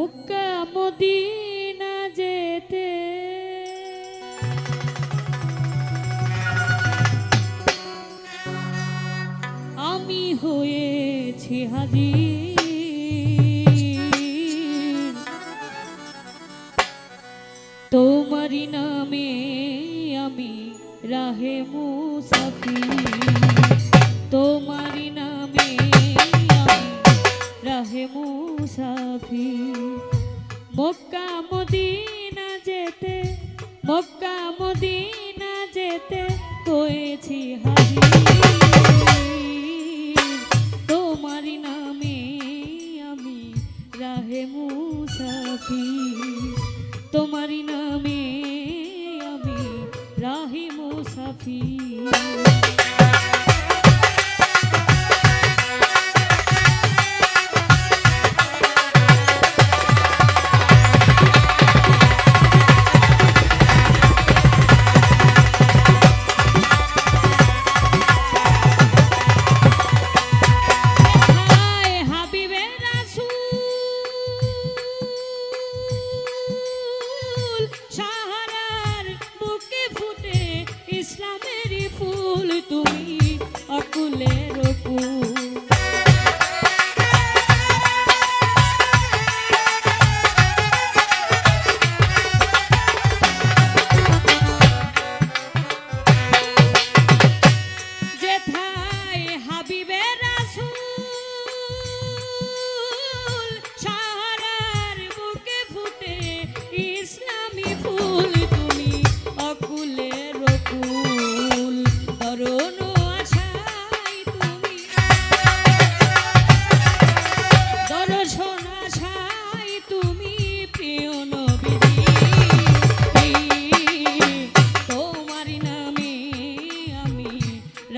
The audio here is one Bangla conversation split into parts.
মক্কা মদিনা যেতে। আমি হয়েছি হাজির। তোমারি নামে আমি রাহে মুসাফির। তোমারি নামে রাহে মুসাফির। মক্কা মদিনা যেতে মক্কা মদিনা যেতে হয়েছি হাজির।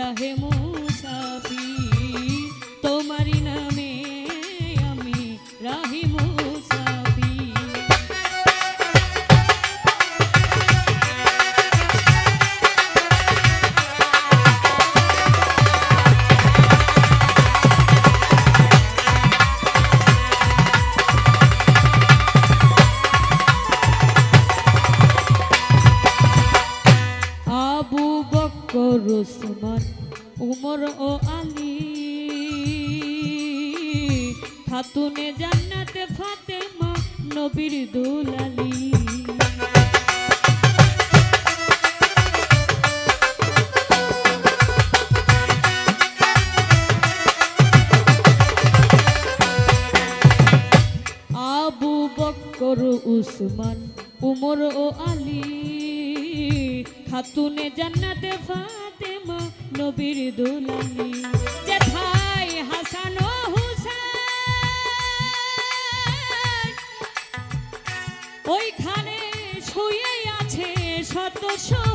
রাহে মুসাফির ওসমান উমর ও আলী। খাতুনে জান্নাতে ফাতেমা, নবীর দুলালী। আবু বকর উসমান, উমর ও আলী। খাতুনে জান্নাতে ফাতেমা নবীর দুলালি জেঠাই হাসান ও হুসাইন ওইখানে শুয়ে আছে শত শহীদা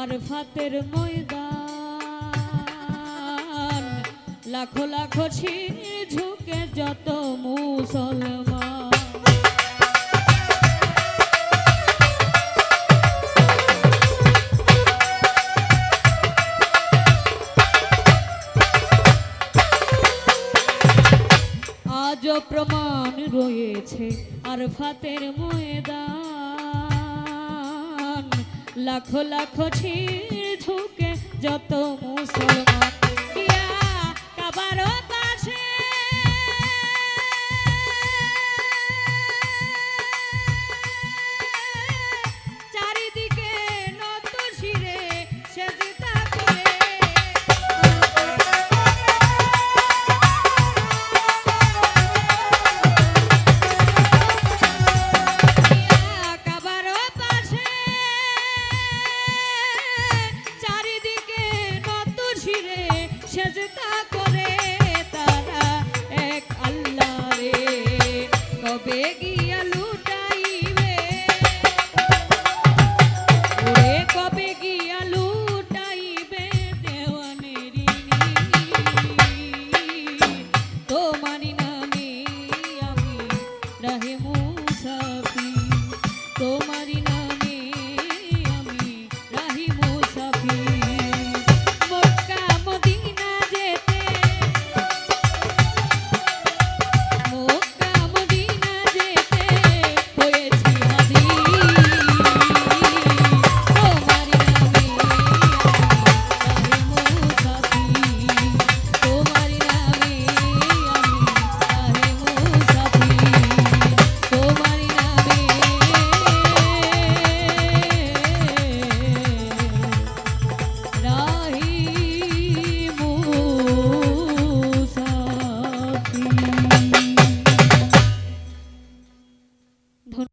আর ফাতের ময়দান, লাখো লাখো ছিঁড়ে ঝুঁকে যত মুসলমান। আজও প্রমাণ রয়েছে আর ফাতের ময়দান লাখো লাখো ছিল ঝুঁকে যত মুসলমান কাবারও পাশে